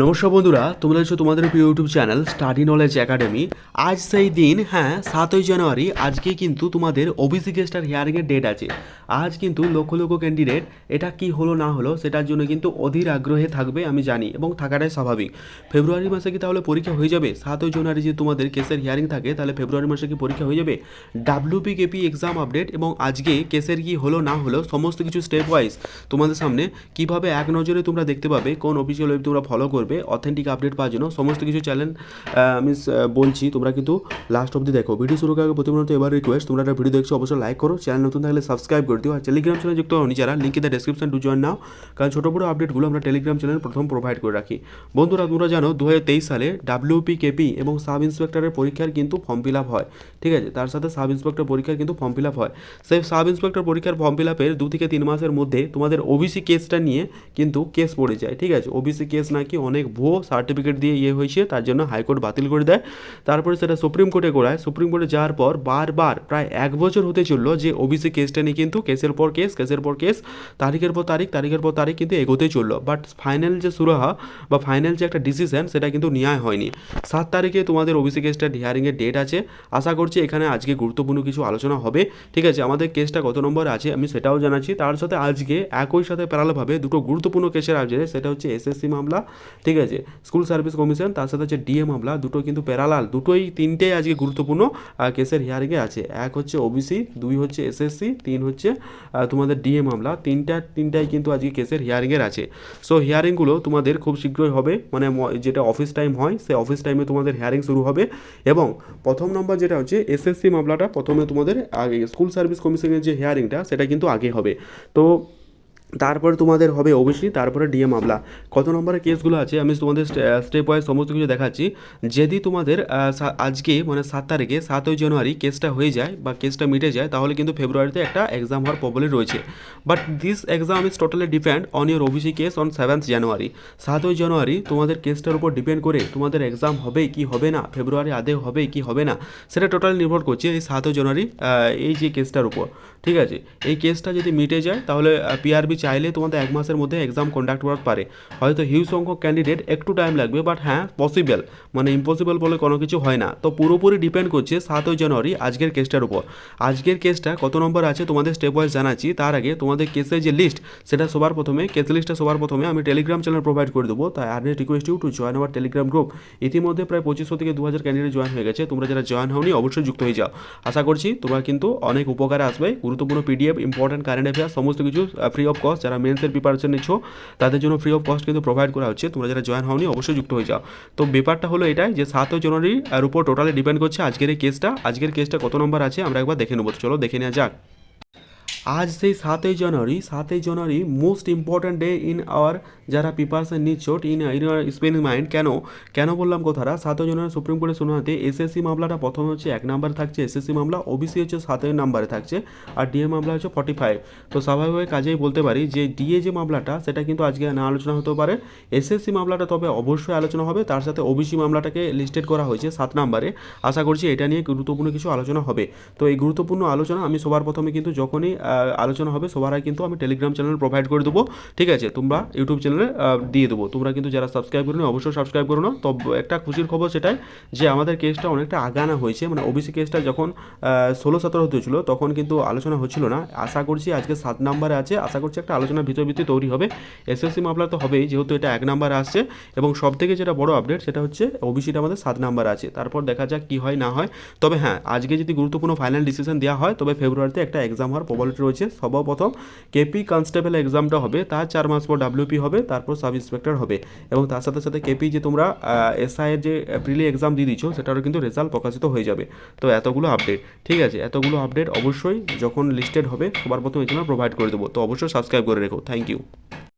নমস্কার বন্ধুরা, তোমরা হচ্ছে তোমাদের প্রিয় YouTube channel study knowledge academy আজ সেই দিন হ্যাঁ সাতই জানুয়ারি, আজকে কিন্তু তোমাদের ওবিসি গেস্টার হিয়ারিংয়ের ডেট আছে। আজ কিন্তু লক্ষ লক্ষ ক্যান্ডিডেট এটা কি হলো না হলো, সেটার জন্য কিন্তু অধীর আগ্রহে থাকবে, আমি জানি, এবং থাকাটাই স্বাভাবিক। ফেব্রুয়ারি মাসে কি তাহলে পরীক্ষা হয়ে যাবে? সাতই জানুয়ারি যে তোমাদের কেসের হিয়ারিং থাকে, তাহলে ফেব্রুয়ারি মাসে কি পরীক্ষা হয়ে যাবে? ডাব্লিউপি কেপি এক্সাম আপডেট এবং আজকে কেসের কি হলো না হলো, সমস্ত কিছু স্টেপ ওয়াইজ তোমাদের সামনে। কীভাবে এক নজরে তোমরা দেখতে পাবে, কোন অফিসিয়াল ওয়েব তোমরা ফলো করবে অথেন্টিক আপডেট পাওয়ার জন্য। সমস্ত কিছু চ্যানেল আমি বলছি, তোমরা কিন্তু লাস্ট অবধি দেখো। ভিডিও শুরু করার আগে প্রতিমূলত এবার রিকোয়েস্ট তোমরা একটা ভিডিও দেখছ, অবশ্যই লাইক করো। চ্যানেল নতুন থাকলে সাবস্ক্রাইব করে দিও। আর টেলিগ্রাম চ্যানেল যুক্ত হওনি যারা link the description to join now কারণ ছোটো বড়ো আপডেটগুলো আমরা টেলিগ্রাম চ্যানেল প্রথম প্রোভাইড করে রাখি। বন্ধুরা, তোমরা জানো দু হাজার তেইশ সালে ডাব্লিউপি কেপি এবং সাব ইন্সপেক্টরের পরীক্ষার কিন্তু ফর্ম ফিল আপ হয়। ঠিক আছে? তার সাথে সাব ইন্সপেক্টর পরীক্ষার কিন্তু ফর্ম ফিল আপ হয়। সেই সাব ইন্সপেক্টর পরীক্ষার ফর্ম ফিল আপের দু থেকে তিন মাসের মধ্যে তোমাদের ওবিসি কেসটা নিয়ে কিন্তু কেস পড়ে যায়। ঠিক আছে? ওবিসি কেস নাকি অনেক ভুয়ো সার্টিফিকেট দিয়ে ইয়ে হয়েছে, তার জন্য হাইকোর্ট বাতিল করে দেয়। তারপরে সেটা সুপ্রিম কোর্টে করায় সুপ্রিম কোর্টে যাওয়ার পর বারবার প্রায় এক বছর হতে চলল যে ওবিসি কেসটা নিয়ে কিন্তু কেসের পর কেস, কেসের পর কেস, তারিখের পর তারিখ, তারিখের পর তারিখ কিন্তু এগোতে চলল। বাট ফাইনাল যে সুরাহা বা ফাইনাল যে একটা ডিসিশন সেটা কিন্তু নেওয়া হয়নি। সাত তারিখে তোমাদের ওবিসি কেসটা হিয়ারিংয়ের ডেট আছে। আশা করছি এখানে আজকে গুরুত্বপূর্ণ কিছু আলোচনা হবে। ঠিক আছে, আমাদের কেসটা কত নম্বর আছে আমি সেটাও জানাচ্ছি। তার সাথে আজকে একই সাথে প্যারালভাবে দুটো গুরুত্বপূর্ণ কেসের আছে, সেটা হচ্ছে এসএসসি মামলা ঠিক আছে? স্কুল সার্ভিস কমিশন তার সাথে হচ্ছে ডিএ মামলা, দুটো কিন্তু প্যারালাল দুটোই তিনটেই আজকে গুরুত্বপূর্ণ কেসের হিয়ারিংয়ে আছে। এক হচ্ছে ওবিসি দুই হচ্ছে এসএসসি তিন হচ্ছে তোমাদের ডিএ মামলা, তিনটা, তিনটাই কিন্তু আজকে কেসের হিয়ারিংয়ের আছে। সো হিয়ারিংগুলো তোমাদের খুব শীঘ্রই হবে মানে যেটা অফিস টাইম হয়, সেই অফিস টাইমে তোমাদের হিয়ারিং শুরু হবে। এবং প্রথম নম্বর যেটা হচ্ছে এসএসসি মামলাটা, প্রথমে তোমাদের আগে স্কুল সার্ভিস কমিশনের যে হিয়ারিংটা সেটা কিন্তু আগে হবে। তো তারপরে তোমাদের হবে ওবিসি তারপরে ডিএ মামলা। কত নম্বরের কেসগুলো আছে, আমি তোমাদের স্টেপ ওয়াইজ সমস্ত কিছু দেখাচ্ছি। যদি তোমাদের আজকে মানে সাত তারিখে, সাতই জানুয়ারি কেসটা হয়ে যায় বা কেসটা মিটে যায়, তাহলে কিন্তু ফেব্রুয়ারিতে একটা এক্সাম হওয়ার প্রবলেম রয়েছে। But this exam is totally depend on your OBC case on seventh January সাতই জানুয়ারি তোমাদের কেসটার উপর ডিপেন্ড করে তোমাদের এক্সাম হবে কি হবে না, ফেব্রুয়ারি আদে হবে কি হবে না, সেটা টোটালি নির্ভর করছে এই সাতই জানুয়ারি এই যে কেসটার উপর। ঠিক আছে? এই কেসটা যদি মিটে যায়, তাহলে পিআরবি চাইলে তোমাদের এক মাসের মধ্যে এক্সাম কন্ডাক্ট করতে পারে। হয়তো হিউজ সংখ্যক ক্যান্ডিডেট একটু টাইম লাগবে বাট হ্যাঁ পসিবল মানে ইম্পসিবল বলে কোনো কিছু হয় না। তো পুরোপুরি ডিপেন্ড করছে সাতই জানুয়ারি আজকের কেসটার উপর। আজকের কেসটা কত নম্বর আছে তোমাদের স্টেপ ওয়াইজ জানাচ্ছি। তার আগে তোমাদের কেসের যে লিস্ট সেটা সবার প্রথমে কেস লিস্টটা সবার প্রথমে আমি টেলিগ্রাম চ্যানেল প্রোভাইড করে দেবো। তাই earnest request you to join our Telegram group ইতিমধ্যে প্রায় পঁচিশশো থেকে দু হাজার ক্যান্ডিডেট জয়েন হয়ে গেছে। তোমরা যারা জয়েন হওনি, অবশ্যই যুক্ত হয়ে যাও। আশা করছি তোমরা কিন্তু অনেক উপকারে আসবে। গুরুত্বপূর্ণ পিডিএফ ইম্পর্টেন্ট কারেন্ট অ্যাফেয়ার সমস্ত কিছু ফ্রি অফ কস্ট যারা মেন্সের প্রিপারেশন নিচ্ছ, তাদের জন্য ফ্রি অফ কস্ট কিন্তু প্রোভাইড করা হচ্ছে। তোমরা যারা জয়েন হওনি, অবশ্যই যুক্ত হয়ে যাও। তো ব্যাপারটা হলো এটাই যে, সাতই জানুয়ারি, এর উপর টোটালি ডিপেন্ড করছে আজকের এই কেসটা আজকের কেসটা কত নম্বর আছে, আমরা একবার দেখে নেব। চলো, দেখে নেওয়া যাক। আজ সেই সাতই জানুয়ারি সাতই জানুয়ারি most important day in our যারা প্রিপারেশন নিচ্ছ in in our spinning mind কেন? কেন বললাম কথাটা? সাতই জানুয়ারি সুপ্রিম কোর্টে শোনাতে এসএসসি মামলাটা প্রথমে হচ্ছে এক নাম্বার থাকছে। এসএসসি মামলা ওবিসি হচ্ছে সাতের নাম্বারে থাকছে। আর ডিএ মামলা হচ্ছে ফর্টি ফাইভ তো স্বাভাবিকভাবে কাজেই বলতে পারি যে ডিএ যে মামলাটা, সেটা কিন্তু আজকে না আলোচনা হতে পারে। এসএসসি মামলাটা তবে অবশ্যই আলোচনা হবে। তার সাথে ওবিসি মামলাটাকে লিস্টেড করা হয়েছে সাত নাম্বারে আশা করছি এটা নিয়ে গুরুত্বপূর্ণ কিছু আলোচনা হবে। তো এই গুরুত্বপূর্ণ আলোচনা আমি সবার প্রথমে কিন্তু যখনই আলোচনা হবে, সবার আগে কিন্তু আমি টেলিগ্রাম চ্যানেল প্রোভাইড করে দেবো, ঠিক আছে? তোমরা ইউটিউব চ্যানেলে দিয়ে দেবো। তোমরা কিন্তু যারা সাবস্ক্রাইব করো অবশ্যই সাবস্ক্রাইব করো না। তো একটা খুশির খবর সেটাই যে, আমাদের কেসটা অনেকটা আগানা হয়েছে। মানে ওবিসি কেসটা যখন ষোলো সতেরো হতে হচ্ছিল তখন কিন্তু আলোচনা হচ্ছিল না। আশা করছি আজকে সাত নাম্বারে আছে। আশা করছি একটা আলোচনা ভিতর ভিত্তি তৈরি হবে। এসএসসি মামলা তো হবেই, যেহেতু এটা এক নাম্বারে আসছে। এবং সব থেকে যেটা বড় আপডেট সেটা হচ্ছে ওবিসিটা আমাদের সাত নাম্বার আছে। তারপর দেখা যাক কী হয়, না হয়। তবে হ্যাঁ আজকে যদি গুরুত্বপূর্ণ ফাইনাল ডিসিশন দেওয়া হয়, তবে ফেব্রুয়ারিতে একটা এক্সাম হওয়ার প্রবলিটি রয়েছে, সর্বপ্রথম কেপি কনস্টেবল এক্সামটা হবে, তার চার মাস পর ডাব্লিউপি হবে, তারপর সাব ইন্সপেক্টর হবে। এবং তার সাথে সাথে কেপি যে তোমরা এসআইয়ের যে প্রিলি এক্সাম দিয়ে দিচ্ছ সেটারও কিন্তু রেজাল্ট প্রকাশিত হয়ে যাবে। তো এতগুলো আপডেট, ঠিক আছে? এতগুলো আপডেট অবশ্যই যখন লিস্টেড হবে, সবার প্রথম এই জন্য প্রোভাইড করে দেবো। তো অবশ্যই সাবস্ক্রাইব করে রেখো। Thank you